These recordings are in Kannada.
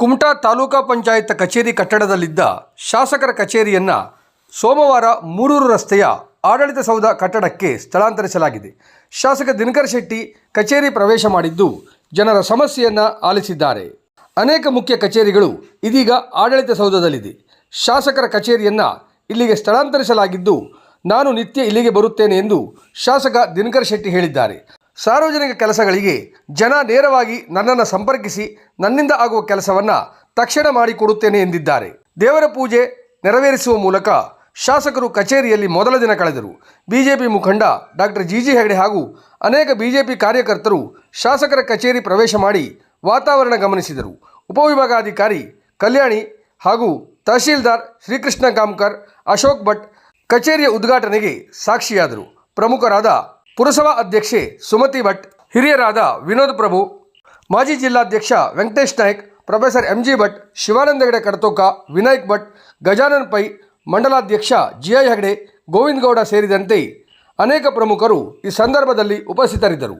ಕುಮಟಾ ತಾಲೂಕಾ ಪಂಚಾಯತ್ ಕಚೇರಿ ಕಟ್ಟಡದಲ್ಲಿದ್ದ ಶಾಸಕರ ಕಚೇರಿಯನ್ನು ಸೋಮವಾರ ಮೂರೂರು ರಸ್ತೆಯ ಆಡಳಿತ ಸೌಧ ಕಟ್ಟಡಕ್ಕೆ ಸ್ಥಳಾಂತರಿಸಲಾಗಿದೆ. ಶಾಸಕ ದಿನಕರ್ ಶೆಟ್ಟಿ ಕಚೇರಿ ಪ್ರವೇಶ ಮಾಡಿದ್ದು ಜನರ ಸಮಸ್ಯೆಯನ್ನು ಆಲಿಸಿದ್ದಾರೆ. ಅನೇಕ ಮುಖ್ಯ ಕಚೇರಿಗಳು ಇದೀಗ ಆಡಳಿತ ಸೌಧದಲ್ಲಿದೆ. ಶಾಸಕರ ಕಚೇರಿಯನ್ನು ಇಲ್ಲಿಗೆ ಸ್ಥಳಾಂತರಿಸಲಾಗಿದ್ದು ನಾನು ನಿತ್ಯ ಇಲ್ಲಿಗೆ ಬರುತ್ತೇನೆ ಎಂದು ಶಾಸಕ ದಿನಕರ್ ಶೆಟ್ಟಿ ಹೇಳಿದ್ದಾರೆ. ಸಾರ್ವಜನಿಕ ಕೆಲಸಗಳಿಗೆ ಜನ ನೇರವಾಗಿ ನನ್ನನ್ನು ಸಂಪರ್ಕಿಸಿ ನನ್ನಿಂದ ಆಗುವ ಕೆಲಸವನ್ನು ತಕ್ಷಣ ಮಾಡಿಕೊಡುತ್ತೇನೆ ಎಂದಿದ್ದಾರೆ. ದೇವರ ಪೂಜೆ ನೆರವೇರಿಸುವ ಮೂಲಕ ಶಾಸಕರು ಕಚೇರಿಯಲ್ಲಿ ಮೊದಲ ದಿನ ಕಳೆದರು. ಬಿಜೆಪಿ ಮುಖಂಡ ಡಾಕ್ಟರ್ ಜಿ ಜಿ ಹೆಗಡೆ ಹಾಗೂ ಅನೇಕ ಬಿಜೆಪಿ ಕಾರ್ಯಕರ್ತರು ಶಾಸಕರ ಕಚೇರಿ ಪ್ರವೇಶ ಮಾಡಿ ವಾತಾವರಣ ಗಮನಿಸಿದರು. ಉಪವಿಭಾಗಾಧಿಕಾರಿ ಕಲ್ಯಾಣಿ ಹಾಗೂ ತಹಶೀಲ್ದಾರ್ ಶ್ರೀಕೃಷ್ಣ ಕಾಮ್ಕರ್, ಅಶೋಕ್ ಭಟ್ ಕಚೇರಿಯ ಉದ್ಘಾಟನೆಗೆ ಸಾಕ್ಷಿಯಾದರು. ಪ್ರಮುಖರಾದ ಪುರಸಭಾ ಅಧ್ಯಕ್ಷೆ ಸುಮತಿ ಭಟ್, ಹಿರಿಯರಾದ ವಿನೋದ್ ಪ್ರಭು, ಮಾಜಿ ಜಿಲ್ಲಾಧ್ಯಕ್ಷ Venkatesh Naik, professor M G Bhat, Shivananda Hegde Kadatoka, Vinayak Bhat, Gajanan Pai, ಮಂಡಲಾಧ್ಯಕ್ಷ G I Hegde, Govinda Gowda ಸೇರಿದಂತೆ ಅನೇಕ ಪ್ರಮುಖರು ಈ ಸಂದರ್ಭದಲ್ಲಿ ಉಪಸ್ಥಿತರಿದ್ದರು.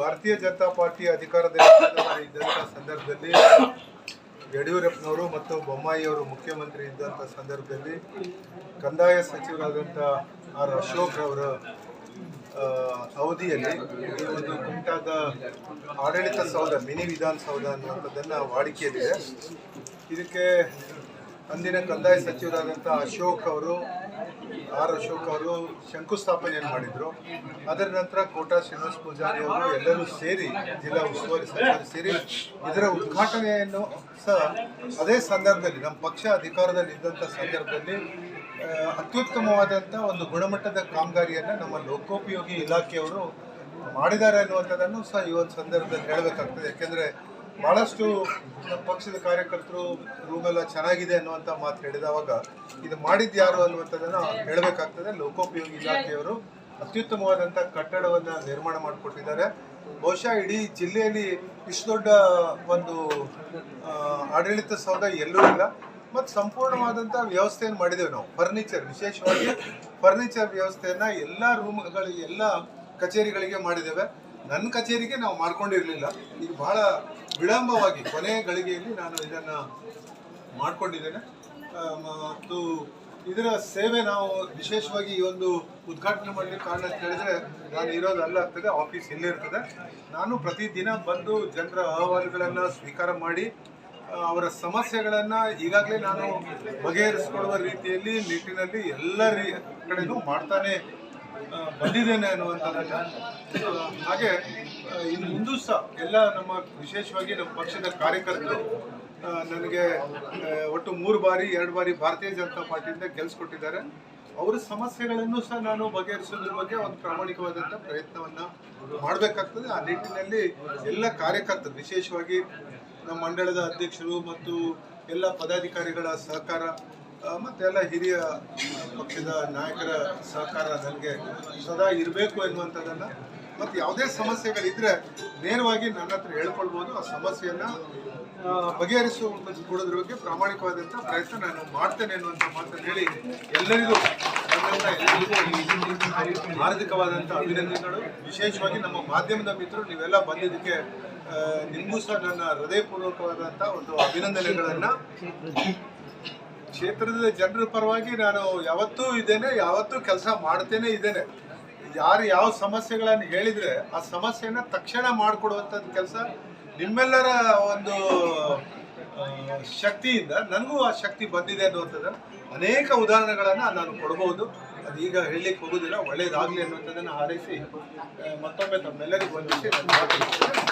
ಭಾರತೀಯ ಜನತಾ ಪಾರ್ಟಿ ಅಧಿಕಾರದಲ್ಲಿ ಸಂದರ್ಭದಲ್ಲಿ ಯಡಿಯೂರಪ್ಪನವರು ಮತ್ತು ಬೊಮ್ಮಾಯಿಯವರು ಮುಖ್ಯಮಂತ್ರಿ ಇದ್ದಂಥ ಸಂದರ್ಭದಲ್ಲಿ ಕಂದಾಯ ಸಚಿವರಾದಂಥ ಆರ್ ಅಶೋಕ್ ಅವರ ಅವಧಿಯಲ್ಲಿ ಈ ಒಂದು ಕುಮಟಾದ ಆಡಳಿತ ಸೌಧ, ಮಿನಿ ವಿಧಾನಸೌಧ ಅನ್ನುವಂಥದ್ದನ್ನು ವಾಡಿಕೆಯಲ್ಲಿದೆ. ಇದಕ್ಕೆ ಅಂದಿನ ಕಂದಾಯ ಸಚಿವರಾದಂಥ ಅಶೋಕ್ ಅವರು, ಆರ್ ಅಶೋಕ್ ಅವರು ಶಂಕುಸ್ಥಾಪನೆಯನ್ನು ಮಾಡಿದರು. ಅದರ ನಂತರ ಕೋಟಾ ಶ್ರೀನಿವಾಸ ಪೂಜಾರಿ ಅವರು ಎಲ್ಲರೂ ಸೇರಿ, ಜಿಲ್ಲಾ ಉಸ್ತುವಾರಿ ಸಚಿವರು ಸೇರಿ ಇದರ ಉದ್ಘಾಟನೆಯನ್ನು ಸಹ ಅದೇ ಸಂದರ್ಭದಲ್ಲಿ, ನಮ್ಮ ಪಕ್ಷ ಅಧಿಕಾರದಲ್ಲಿ ಇದ್ದಂಥ ಸಂದರ್ಭದಲ್ಲಿ ಅತ್ಯುತ್ತಮವಾದಂಥ ಒಂದು ಗುಣಮಟ್ಟದ ಕಾಮಗಾರಿಯನ್ನು ನಮ್ಮ ಲೋಕೋಪಯೋಗಿ ಇಲಾಖೆಯವರು ಮಾಡಿದ್ದಾರೆ ಅನ್ನುವಂಥದ್ದನ್ನು ಸಹ ಈ ಒಂದು ಸಂದರ್ಭದಲ್ಲಿ ಹೇಳಬೇಕಾಗ್ತದೆ. ಯಾಕೆಂದರೆ ಭಾಳಷ್ಟು ಪಕ್ಷದ ಕಾರ್ಯಕರ್ತರು ರೂಮೆಲ್ಲ ಚೆನ್ನಾಗಿದೆ ಅನ್ನುವಂಥ ಮಾತು ಹೇಳಿದವಾಗ ಇದು ಮಾಡಿದ್ದು ಯಾರು ಅನ್ನುವಂಥದ್ದನ್ನು ಹೇಳಬೇಕಾಗ್ತದೆ. ಲೋಕೋಪಯೋಗಿ ಇಲಾಖೆಯವರು ಅತ್ಯುತ್ತಮವಾದಂಥ ಕಟ್ಟಡವನ್ನು ನಿರ್ಮಾಣ ಮಾಡಿಕೊಟ್ಟಿದ್ದಾರೆ. ಬಹುಶಃ ಇಡೀ ಜಿಲ್ಲೆಯಲ್ಲಿ ಇಷ್ಟು ದೊಡ್ಡ ಒಂದು ಆಡಳಿತ ಸೌಧ ಎಲ್ಲೂ ಇಲ್ಲ. ಮತ್ತು ಸಂಪೂರ್ಣವಾದಂಥ ವ್ಯವಸ್ಥೆಯನ್ನು ಮಾಡಿದ್ದೇವೆ ನಾವು. ಫರ್ನಿಚರ್ ವಿಶೇಷವಾಗಿ ಫರ್ನಿಚರ್ ವ್ಯವಸ್ಥೆಯನ್ನು ಎಲ್ಲ ರೂಮ್ಗಳು ಎಲ್ಲ ಕಚೇರಿಗಳಿಗೆ ಮಾಡಿದ್ದೇವೆ. ನನ್ನ ಕಚೇರಿಗೆ ನಾವು ಮಾಡ್ಕೊಂಡಿರಲಿಲ್ಲ. ಈಗ ಬಹಳ ವಿಳಂಬವಾಗಿ ಕೊನೆ ಗಳಿಗೆಯಲ್ಲಿ ನಾನು ಇದನ್ನು ಮಾಡಿಕೊಂಡಿದ್ದೇನೆ. ಮತ್ತು ಇದರ ಸೇವೆ ನಾವು ವಿಶೇಷವಾಗಿ ಈ ಒಂದು ಉದ್ಘಾಟನೆ ಮಾಡಲಿಕ್ಕೆ ಕಾರಣ ಅಂತ ಹೇಳಿದ್ರೆ, ನಾನು ಇರೋದು ಅಲ್ಲ ಆಗ್ತದೆ ಆಫೀಸ್ ಇಲ್ಲೇ ಇರ್ತದೆ. ನಾನು ಪ್ರತಿದಿನ ಬಂದು ಜನರ ಅಹವಾಲುಗಳನ್ನು ಸ್ವೀಕಾರ ಮಾಡಿ ಅವರ ಸಮಸ್ಯೆಗಳನ್ನು ಈಗಾಗಲೇ ನಾನು ಬಗೆಹರಿಸಿಕೊಳ್ಳುವ ರೀತಿಯಲ್ಲಿ ನಿಟ್ಟಿನಲ್ಲಿ ಎಲ್ಲ ರೀ ಮಾಡ್ತಾನೆ ಬಂದಿದ್ದೇನೆ ಅನ್ನುವಂಥದ್ದನ್ನು ಹಾಗೆ ಇನ್ನು ಮುಂದೂ ಸಹ ಎಲ್ಲ ನಮ್ಮ ವಿಶೇಷವಾಗಿ ನಮ್ಮ ಪಕ್ಷದ ಕಾರ್ಯಕರ್ತರು ನನಗೆ ಒಟ್ಟು ಮೂರು ಬಾರಿ, ಎರಡು ಬಾರಿ ಭಾರತೀಯ ಜನತಾ ಪಾರ್ಟಿಯಿಂದ ಗೆಲ್ಸ್ಕೊಟ್ಟಿದ್ದಾರೆ. ಅವರ ಸಮಸ್ಯೆಗಳನ್ನು ಸಹ ನಾನು ಬಗೆಹರಿಸೋದ್ರ ಬಗ್ಗೆ ಒಂದು ಪ್ರಾಮಾಣಿಕವಾದಂಥ ಪ್ರಯತ್ನವನ್ನ ಮಾಡಬೇಕಾಗ್ತದೆ. ಆ ನಿಟ್ಟಿನಲ್ಲಿ ಎಲ್ಲ ಕಾರ್ಯಕರ್ತರು, ವಿಶೇಷವಾಗಿ ನಮ್ಮ ಮಂಡಳದ ಅಧ್ಯಕ್ಷರು ಮತ್ತು ಎಲ್ಲ ಪದಾಧಿಕಾರಿಗಳ ಸಹಕಾರ ಮತ್ತೆಲ್ಲ ಮತ್ತೆ ಎಲ್ಲ ಹಿರಿಯ ಪಕ್ಷದ ನಾಯಕರ ಸಹಕಾರ ನನಗೆ ಸದಾ ಇರಬೇಕು ಎನ್ನುವಂಥದ್ದನ್ನ ಮತ್ತು ಯಾವುದೇ ಸಮಸ್ಯೆಗಳಿದ್ದರೆ ನೇರವಾಗಿ ನನ್ನ ಹತ್ರ ಹೇಳ್ಕೊಳ್ಬೋದು. ಆ ಸಮಸ್ಯೆಯನ್ನು ಬಗೆಹರಿಸುವಂಥದ್ದು ಬಗೆಹರಿಸುವ ಕೊಡೋದ್ರ ಬಗ್ಗೆ ಪ್ರಾಮಾಣಿಕವಾದಂಥ ಪ್ರಯತ್ನ ನಾನು ಮಾಡ್ತೇನೆ ಅನ್ನುವಂಥ ಮಾತನ್ನು ಹೇಳಿ ಎಲ್ಲರಿಗೂ ಎಲ್ಲರಿಗೂ ಹಾರ್ದಿಕವಾದಂಥ ಅಭಿನಂದನೆಗಳು. ವಿಶೇಷವಾಗಿ ನಮ್ಮ ಮಾಧ್ಯಮದ ಮಿತ್ರರು, ನೀವೆಲ್ಲ ಬಂದಿದ್ದಕ್ಕೆ ನಿಮಗೂ ಸಹ ನನ್ನ ಹೃದಯಪೂರ್ವಕವಾದಂಥ ಒಂದು ಅಭಿನಂದನೆಗಳನ್ನು. ಕ್ಷೇತ್ರದ ಜನರ ಪರವಾಗಿ ನಾನು ಯಾವತ್ತೂ ಇದ್ದೇನೆ, ಯಾವತ್ತೂ ಕೆಲಸ ಮಾಡ್ತೇನೆ ಇದ್ದೇನೆ. ಯಾರು ಯಾವ ಸಮಸ್ಯೆಗಳನ್ನು ಹೇಳಿದ್ರೆ ಆ ಸಮಸ್ಯೆಯನ್ನು ತಕ್ಷಣ ಮಾಡಿಕೊಡುವಂಥದ್ದು ಕೆಲಸ ನಿಮ್ಮೆಲ್ಲರ ಒಂದು ಶಕ್ತಿಯಿಂದ, ನನಗೂ ಆ ಶಕ್ತಿ ಬಂದಿದೆ ಅನ್ನುವಂಥದ್ದು ಅನೇಕ ಉದಾಹರಣೆಗಳನ್ನು ನಾನು ಕೊಡಬಹುದು ಅದು ಈಗ ಹೇಳಲಿಕ್ಕೆ ಹೋಗೋದಿಲ್ಲ, ಒಳ್ಳೇದಾಗಲಿ ಅನ್ನುವಂಥದ್ದನ್ನು ಹಾರೈಸಿ ಮತ್ತೊಮ್ಮೆ ತಮ್ಮೆಲ್ಲರಿಗೂ ಒಂದು ಮಾತಾಡ್ತೇನೆ